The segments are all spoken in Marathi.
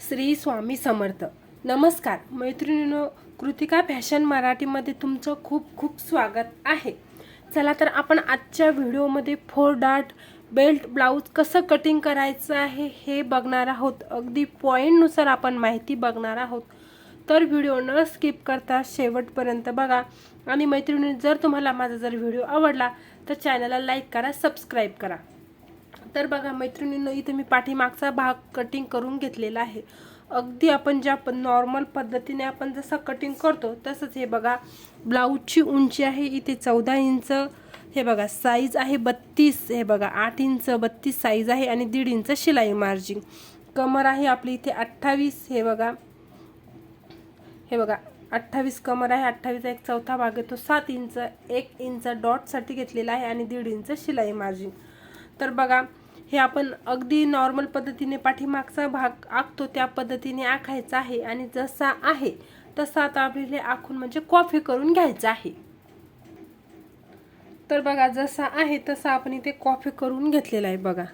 श्री स्वामी समर्थ. नमस्कार मैत्रिणीनो कृतिका फॅशन मराठीमध्ये तुमचं खूप खूप स्वागत आहे. चला तर आपण आजच्या व्हिडिओमध्ये फोर डार्ट बेल्ट ब्लाऊज कसं कटिंग करायचं आहे हे बघणार आहोत. अगदी पॉईंटनुसार आपण माहिती बघणार आहोत. तर व्हिडिओ न स्किप करता शेवटपर्यंत बघा. आणि मैत्रिणी जर तुम्हाला माझा जर व्हिडिओ आवडला तर चॅनलला लाईक करा सबस्क्राईब करा. तर बघा मैत्रिणींनो इथे मी पाठीमागचा भाग कटिंग करून घेतलेला आहे. अगदी आपण ज्या नॉर्मल पद्धतीने आपण जसं कटिंग करतो तसंच हे बघा ब्लाऊजची उंची आहे इथे चौदा इंच हे बघा साईज आहे बत्तीस हे बघा आठ इंच बत्तीस साईज आहे आणि दीड इंच शिलाई मार्जिंग कमर आहे आपली इथे अठ्ठावीस हे बघा हे बघा अठ्ठावीस कमर आहे अठ्ठावीस एक चौथा भाग आहे तो सात इंच एक इंच डॉटसाठी घेतलेला आहे आणि दीड इंच शिलाई मार्जिंग तर बघा हे आपण अगदी नॉर्मल पद्धतीने पाठीमागचा भाग आखतो त्या पद्धतीने आखायचा आहे. आणि जसा आहे तसा आता आपल्याला आखून म्हणजे कॉफी करून घ्यायचा आहे. तर बघा जसा आहे तसा आपण इथे कॉफी करून घेतलेला आहे बघा.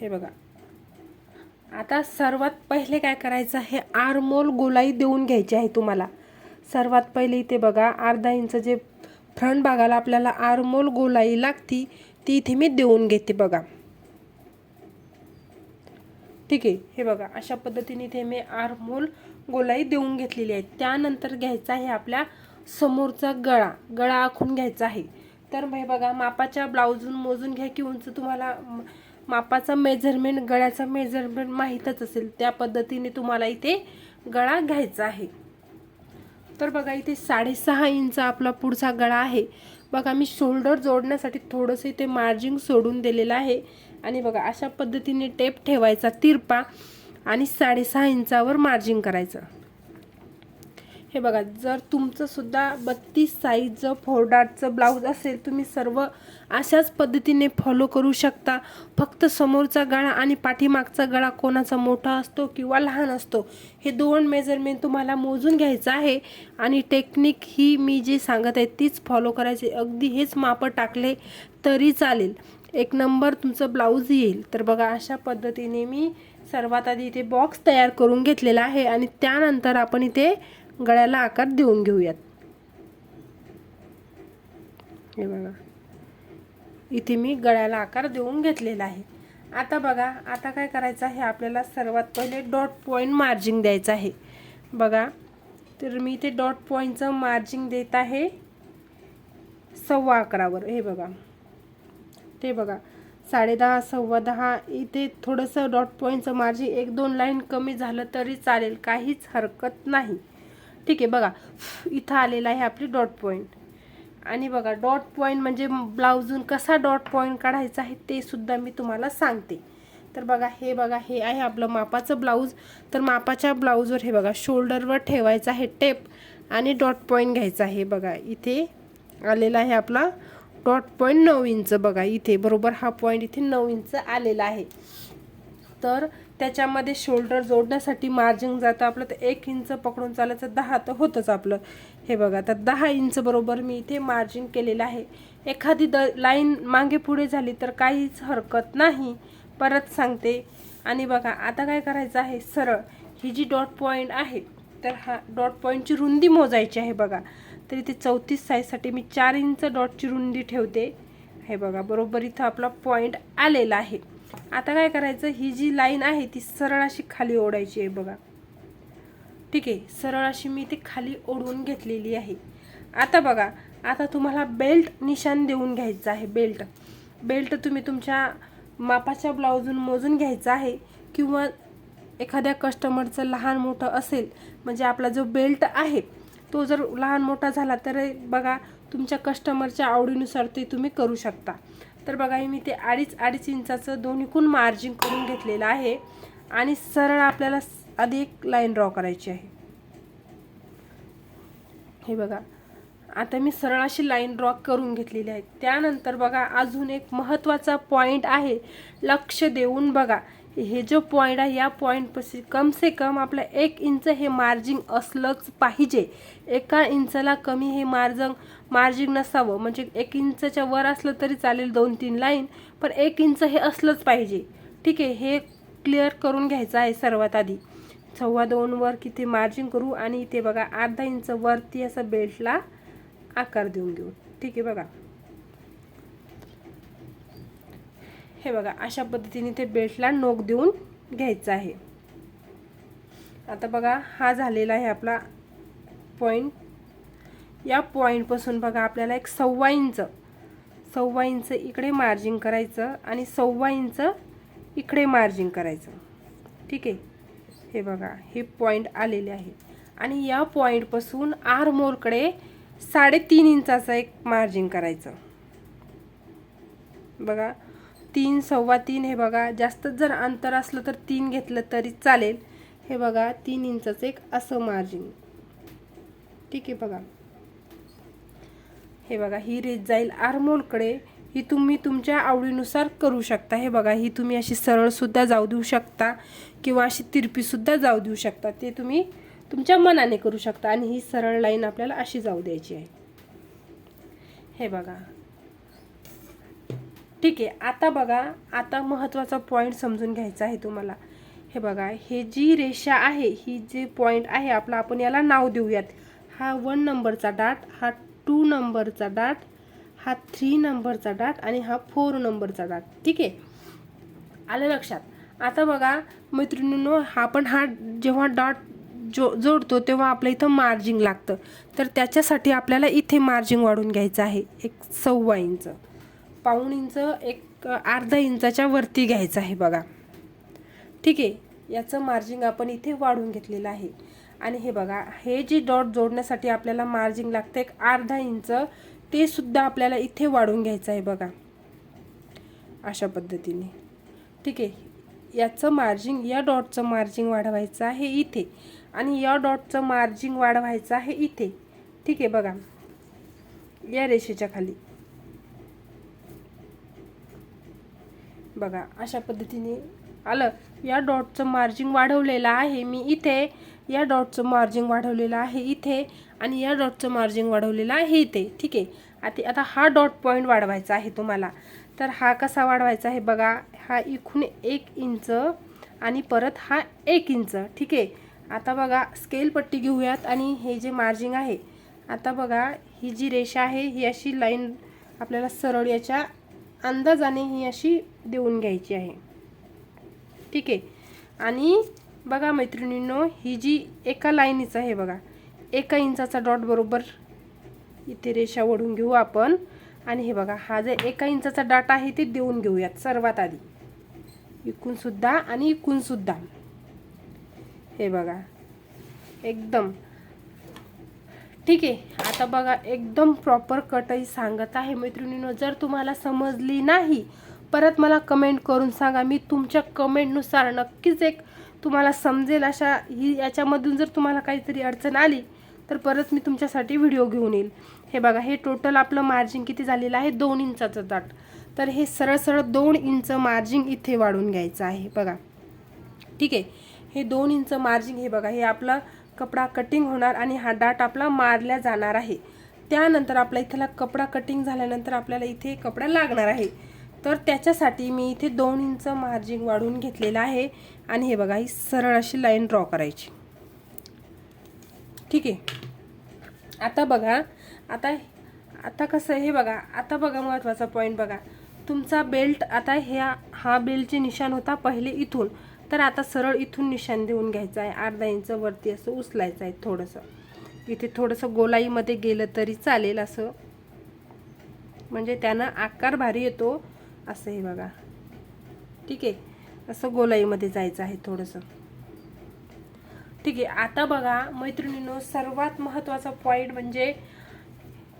हे बघा. आता सर्वात पहिले काय करायचं आहे आरमोल गोलाई देऊन घ्यायची आहे तुम्हाला. सर्वात पहिले इथे बघा अर्धा इंच जे फ्रंट भागाला आपल्याला आरमोल गोलाई लागती ती इथे मी देऊन घेते बघा. ठीक आहे? हे बघा अशा पद्धतीने इथे मी आरमोल गोलाई देऊन घेतलेली आहे. त्यानंतर घ्यायचा आहे आपल्या समोरचा गळा. गळा आखून घ्यायचा आहे. तर हे बघा मापाच्या ब्लाऊजून मोजून घ्या की उंच तुम्हाला मापाचा मेजरमेंट गळ्याचा मेजरमेंट माहीतच असेल. त्या पद्धतीने तुम्हाला इथे गळा घ्यायचा आहे. तर बघा इथे साडेसहा इंच आपला पुढचा गळा आहे. बघा मी शोल्डर जोडण्यासाठी थोडंसं इथे मार्जिंग सोडून दिलेलं आहे. आणि बघा अशा पद्धतीने टेप ठेवायचा तिरपा आणि साडेसहा इंचावर मार्जिंग करायचं. हे बघा जर तुमचंसुद्धा बत्तीस साईजचं फोरडाटचं ब्लाऊज असेल तुम्ही सर्व अशाच पद्धतीने फॉलो करू शकता. फक्त समोरचा गळा आणि पाठीमागचा गळा कोणाचा मोठा असतो किंवा लहान असतो हे दोन मेजरमेंट तुम्हाला मोजून घ्यायचं आहे. आणि टेक्निक ही मी जी सांगत आहे तीच फॉलो करायची. अगदी हेच मापं टाकले तरी चालेल. एक नंबर तुमचं ब्लाऊज येईल. तर बघा अशा पद्धतीने मी सर्वात आधी इथे बॉक्स तयार करून घेतलेला आहे. आणि त्यानंतर आपण इथे गळ्याला आकार देऊन घेऊयात. हे बघा. इथे मी गळ्याला आकार देऊन घेतलेला आहे. आता बघा आता काय करायचं आहे? आपल्याला सर्वात पहिले डॉट पॉईंट मार्जिंग द्यायचं आहे. बघा तर मी इथे डॉट पॉईंटचं मार्जिंग देत आहे सव्वा अकरावर. हे बघा. ते बघा. साडेदहा सव्वा दहा इथे थोडंसं डॉट पॉईंटचं मार्जिंग एक दोन लाईन कमी झालं तरी चालेल. काहीच हरकत नाही. ठीक आहे बघा. इथं आलेला आहे आपली डॉट पॉईंट आणि बघा डॉट पॉईंट म्हणजे ब्लाऊजून कसा डॉट पॉईंट काढायचा आहे ते सुद्धा मी तुम्हाला सांगते. तर बघा हे बघा हे आहे आपलं मापाचं ब्लाऊज तर मापाच्या ब्लाऊजवर हे बघा शोल्डरवर ठेवायचं आहे टेप आणि डॉट पॉईंट घ्यायचा आहे. बघा इथे आलेला आहे आपला डॉट पॉईंट नऊ इंच. बघा इथे बरोबर हा पॉईंट इथे नऊ इंच आलेला आहे. तर त्याच्यामध्ये शोल्डर जोडण्यासाठी मार्जिंग जातं. आपलं तर एक इंच पकडून चालायचं दहा तर होतंच आपलं. हे बघा तर दहा इंच बरोबर मी इथे मार्जिंग केलेलं आहे. एखादी द लाईन मागे पुढे झाली तर काहीच हरकत नाही. परत सांगते. आणि बघा आता काय करायचं आहे? सरळ. ही जी डॉट पॉईंट आहे तर हा डॉट पॉईंटची रुंदी मोजायची आहे बघा. तर इथे चौतीस साईजसाठी मी चार इंच डॉटची रुंदी ठेवते. हे बघा बरोबर इथं आपला पॉईंट आलेला आहे. आता काय करायचं? ही जी लाईन आहे ती सरळ अशी खाली ओढायची आहे बघा. ठीक आहे? सरळ अशी मी ती खाली ओढून घेतलेली आहे. आता बघा आता तुम्हाला बेल्ट निशान देऊन घ्यायचं आहे बेल्ट बेल्ट तुम्ही तुमच्या मापाच्या ब्लाऊजून मोजून घ्यायचा आहे किंवा एखाद्या कस्टमरचं लहान मोठं असेल म्हणजे आपला जो बेल्ट आहे तो जर लहान मोठा झाला तर बघा तुमच्या कस्टमरच्या आवडीनुसार ते तुम्ही करू शकता. तर बघा मी ते अडीच अडीच इंचाचं दोन्हीकून मार्जिंग करून घेतलेलं आहे. आणि सरळ आपल्याला आधी एक लाईन ड्रॉ करायची आहे. हे बघा आता मी सरळ अशी लाईन ड्रॉ करून घेतलेली आहे. त्यानंतर बघा अजून एक महत्त्वाचा पॉईंट आहे. लक्ष देऊन बघा हे जो पॉईंट आहे या पॉईंटपाशी कम से कम आपलं एक इंच हे मार्जिंग असलंच पाहिजे. एका इंचाला कमी हे मार्जिंग मार्जिन नसावं. म्हणजे एक इंचच्या वर असलं तरी चालेल दोन तीन लाईन पण एक इंच हे असलंच पाहिजे. ठीक आहे हे क्लिअर करून घ्यायचं आहे सर्वात आधी. सव्वा दोनवर किती मार्जिन करू आणि इथे बघा अर्धा इंच वरती असं बेल्टला आकार देऊन घेऊ. ठीक आहे बघा. हे बघा अशा पद्धतीने ते बेल्टला नोक देऊन घ्यायचं आहे. आता बघा हा झालेला आहे आपला पॉईंट या पॉईंटपासून बघा आपल्याला एक सव्वा इंच सव्वा इंच इकडे मार्जिंग करायचं आणि सव्वा इंच इकडे मार्जिंग करायचं. ठीक आहे? हे बघा हे पॉईंट आलेले आहे. आणि या पॉईंटपासून आरमोरकडे साडेतीन इंचाचं एक मार्जिंग करायचं. बघा तीन सव्वा तीन हे बघा जास्त जर अंतर असलं तर तीन घेतलं तरी चालेल. हे बघा तीन इंचाचं एक असं मार्जिंग ठीक आहे बघा. हे बघा ही रेज जाईल आरमोलकडे ही तुम्ही तुमच्या आवडीनुसार करू शकता. हे बघा ही तुम्ही अशी सरळसुद्धा जाऊ देऊ शकता किंवा अशी तिरपीसुद्धा जाऊ देऊ शकता. ते तुम्ही तुमच्या मनाने करू शकता आणि ही सरळ लाईन आपल्याला अशी जाऊ द्यायची आहे. हे बघा. ठीक आहे आता बघा आता महत्त्वाचा पॉईंट समजून घ्यायचा आहे तुम्हाला. हे बघा हे जी रेषा आहे ही जे पॉईंट आहे आपला आपण याला नाव देऊयात. हा वन नंबरचा डाट हा टू नंबरचा डाट हा थ्री नंबरचा डाट आणि हा फोर नंबरचा डाट. ठीक आहे? आलं लक्षात? आता बघा मैत्रिणींनो हा हा जेव्हा डॉट जो जोडतो तेव्हा आपल्या इथं मार्जिंग लागतं. तर त्याच्यासाठी आपल्याला इथे मार्जिंग वाढून घ्यायचं आहे. एक सव्वा इंच. पाऊण इंच एक अर्धा इंचाच्या वरती घ्यायचं आहे बघा. ठीक आहे? याचं मार्जिंग आपण इथे वाढून घेतलेलं आहे. आणि हे बघा हे जे डॉट जोडण्यासाठी आपल्याला मार्जिंग लागतं एक अर्धा इंच ते सुद्धा आपल्याला इथे वाढून घ्यायचं आहे बघा. अशा पद्धतीने. ठीक आहे याचं मार्जिंग या डॉटचं मार्जिंग वाढवायचं आहे इथे आणि या डॉटचं मार्जिंग वाढवायचं आहे इथे. ठीक आहे बघा. या रेषेच्या खाली. बघा अशा पद्धतीने आलं. या डॉटचं मार्जिंग वाढवलेलं आहे मी इथे. या डॉटचं मार्जिंग वाढवलेलं आहे इथे आणि या डॉटचं मार्जिंग वाढवलेलं आहे इथे. ठीक आहे? आता आता हा डॉट पॉईंट वाढवायचा आहे तुम्हाला. तर हा कसा वाढवायचा आहे बघा. हा इकून एक इंच आणि परत हा एक इंच. ठीक आहे? आता बघा स्केल पट्टी घेऊयात आणि हे जे मार्जिंग आहे आता बघा ही जी रेषा आहे ही अशी लाईन आपल्याला सरळ याच्या अंदाजाने ही अशी देऊन घ्यायची आहे. ठीक आहे? आणि बघा मैत्रिणींनो ही जी एका लाईनीचं आहे बघा एका इंचाचा डॉट बरोबर इथे रेषा ओढून घेऊ आपण. आणि हे बघा हा जे एका इंचाचा डाटा आहे ते देऊन घेऊयात सर्वात आधी. इकूनसुद्धा आणि इकूनसुद्धा हे बघा एकदम. ठीक आहे आता बघा एकदम प्रॉपर कटही सांगत आहे मैत्रिणींनो. जर तुम्हाला समजली नाही परत मला कमेंट करून सांगा. मी तुमच्या कमेंटनुसार नक्कीच एक तुम्हाला समजेल अशा ही याच्यामधून जर तुम्हाला काहीतरी अडचण आली तर परत मी तुमच्यासाठी व्हिडिओ घेऊन येईल. हे बघा हे टोटल आपलं मार्जिन किती झालेलं आहे? दोन इंचाचं दाट. तर हे सरळ सरळ दोन इंच मार्जिन इथे वाढून घ्यायचं आहे. बघा. ठीक आहे? हे दोन इंच मार्जिन हे बघा हे आपलं कपडा कटिंग होणार आणि हा डाट आपला मारल्या जाणार आहे. त्यानंतर आपला इथला कपडा कटिंग झाल्यानंतर आपल्याला इथे कपडा लागणार आहे. तर त्याच्यासाठी मी इथे दोन इंच मार्जिन वाढवून घेतलेलं आहे. आणि हे बघा ही सरळ अशी लाईन ड्रॉ करायची. ठीक आहे? आता बघा आता आता कसं हे बघा आता बघा महत्त्वाचा पॉईंट बघा. तुमचा बेल्ट आता ह्या हा बेल्टचे निशाण होता पहिले इथून. तर आता सरळ इथून निशाण देऊन घ्यायचं आहे. अर्धा इंच वरती असं उचलायचं आहे थोडंसं. इथे थोडंसं गोलाईमध्ये गेलं तरी चालेल असं. म्हणजे त्यानं आकार भारी येतो. असं हे बघा. ठीक आहे. असं गोलाईमध्ये जायचं आहे थोडंसं. ठीक आहे. आता बघा मैत्रिणींनो सर्वात महत्त्वाचा पॉईंट म्हणजे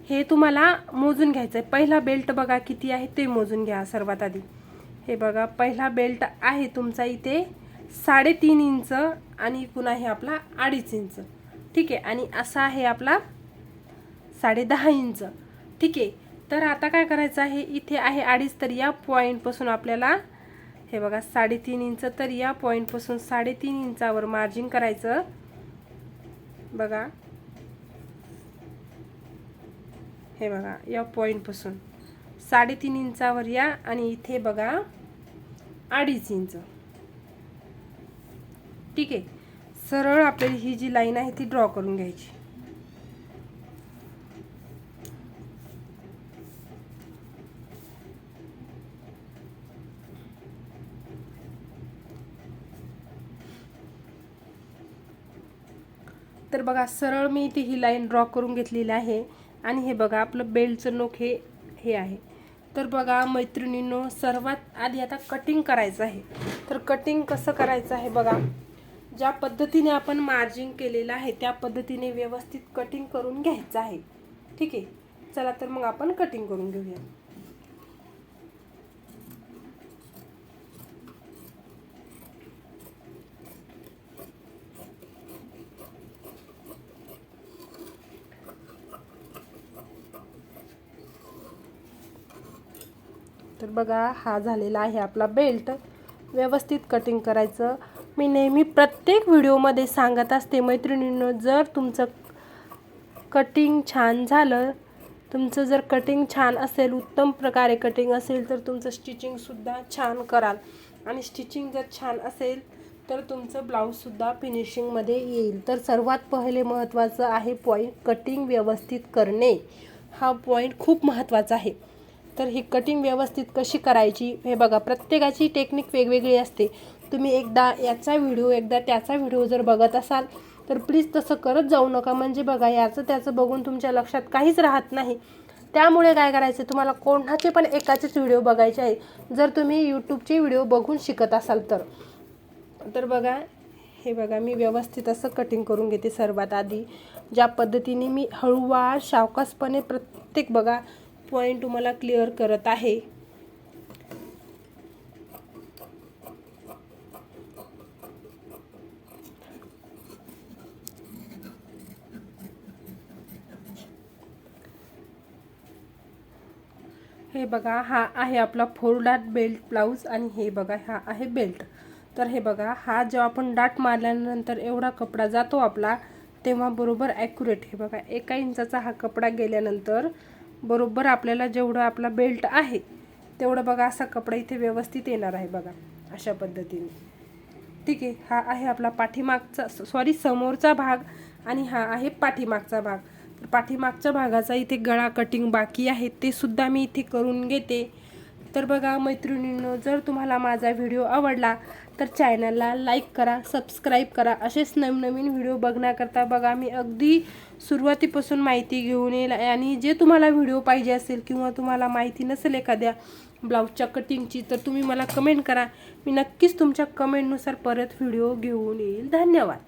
हे तुम्हाला मोजून घ्यायचं आहे. पहिला बेल्ट बघा किती आहे ते मोजून घ्या सर्वात आधी. हे बघा पहिला बेल्ट आहे तुमचा इथे साडेतीन इंच आणि पुन्हा हे आपला अडीच इंच. ठीक आहे. आणि असा आहे आपला साडे दहा इंच. ठीक आहे. तर आता काय करायचं आहे? इथे आहे अडीच तर या पॉईंटपासून आपल्याला हे बघा साडेतीन इंच तर या पॉईंटपासून साडेतीन इंचावर मार्जिन करायचं. बघा. हे बघा या पॉईंटपासून साडेतीन इंचावर या आणि इथे बघा अडीच इंच. ठीक आहे? सरळ आपल्याला ही जी लाईन आहे ती ड्रॉ करून घ्यायची. तर बघा सरळ मी इथे ही लाईन ड्रॉ करून घेतलेली आहे. आणि हे बघा आपलं बेल्टचं नोक हे हे आहे. तर बघा मैत्रिणींनो सर्वात आधी आता कटिंग करायचं आहे. तर कटिंग कसं करायचं आहे बघा? ज्या पद्धतीने आपण मार्जिंग केलेलं आहे त्या पद्धतीने व्यवस्थित कटिंग करून घ्यायचं आहे. ठीक आहे? चला तर मग आपण कटिंग करून घेऊया. बघा हा झालेला आहे आपला बेल्ट व्यवस्थित कटिंग करायचं. मी नेहमी प्रत्येक व्हिडिओमध्ये सांगत असते मैत्रिणींनो जर तुमचं कटिंग छान झालं तुमचं जर कटिंग छान असेल उत्तम प्रकारे कटिंग असेल तर तुमचं स्टिचिंगसुद्धा छान कराल. आणि स्टिचिंग जर छान असेल तर तुमचं ब्लाऊजसुद्धा फिनिशिंगमध्ये येईल. तर सर्वात पहिले महत्त्वाचं आहे पॉईंट कटिंग व्यवस्थित करणे. हा पॉईंट खूप महत्त्वाचा आहे. तर ही कटिंग व्यवस्थित कशी करायची हे बघा. प्रत्येकाची टेक्निक वेगवेगळी असते. तुम्ही एकदा याचा व्हिडिओ एकदा त्याचा व्हिडिओ जर बघत असाल तर प्लीज तसं करत जाऊ नका. म्हणजे बघा याचं त्याचं बघून तुमच्या लक्षात काहीच राहत नाही. त्यामुळे काय करायचं? तुम्हाला कोणाचे पण एकाचेच व्हिडिओ बघायचे आहे जर तुम्ही यूट्यूबचे व्हिडिओ बघून शिकत असाल तर. तर बघा हे बघा मी व्यवस्थित असं कटिंग करून घेते सर्वात आधी. ज्या पद्धतीने मी हळूवार शावकासपणे प्रत्येक बघा पॉईंट तुम्हाला क्लिअर करत आहे. हे बघा हा आहे आपला फोर डाट बेल्ट ब्लाऊज आणि हे बघा हा आहे बेल्ट तर हे बघा हा जेव्हा आपण डाट मारल्यानंतर एवढा कपडा जातो आपला तेव्हा बरोबर ॲक्युरेट हे बघा एका इंचाचा हा कपडा गेल्यानंतर बरोबर आपल्याला जेवढं आपला बेल्ट आहे तेवढं बघा असा कपडा इथे व्यवस्थित येणार आहे बघा अशा पद्धतीने. ठीक आहे हा आहे आपला पाठीमागचा सॉरी समोरचा भाग आणि हा आहे पाठीमागचा भाग. तर पाठीमागच्या भागाचा इथे गळा कटिंग बाकी आहे ते सुद्धा मी इथे करून घेते. तर बघा मैत्रिणींनो जर तुम्हाला माझा व्हिडिओ आवडला तर चॅनलला लाईक करा सबस्क्राईब करा. असेच नवीन नवीन व्हिडिओ बघण्याकरता बघा मी अगदी सुरुवातीपासून माहिती घेऊन येईल आणि जे तुम्हाला व्हिडिओ पाहिजे असेल किंवा तुम्हाला माहिती नसेल एखाद्या ब्लाऊजच्या कटिंगची तर तुम्ही मला कमेंट करा. मी नक्कीच तुमच्या कमेंटनुसार परत व्हिडिओ घेऊन येईल. धन्यवाद.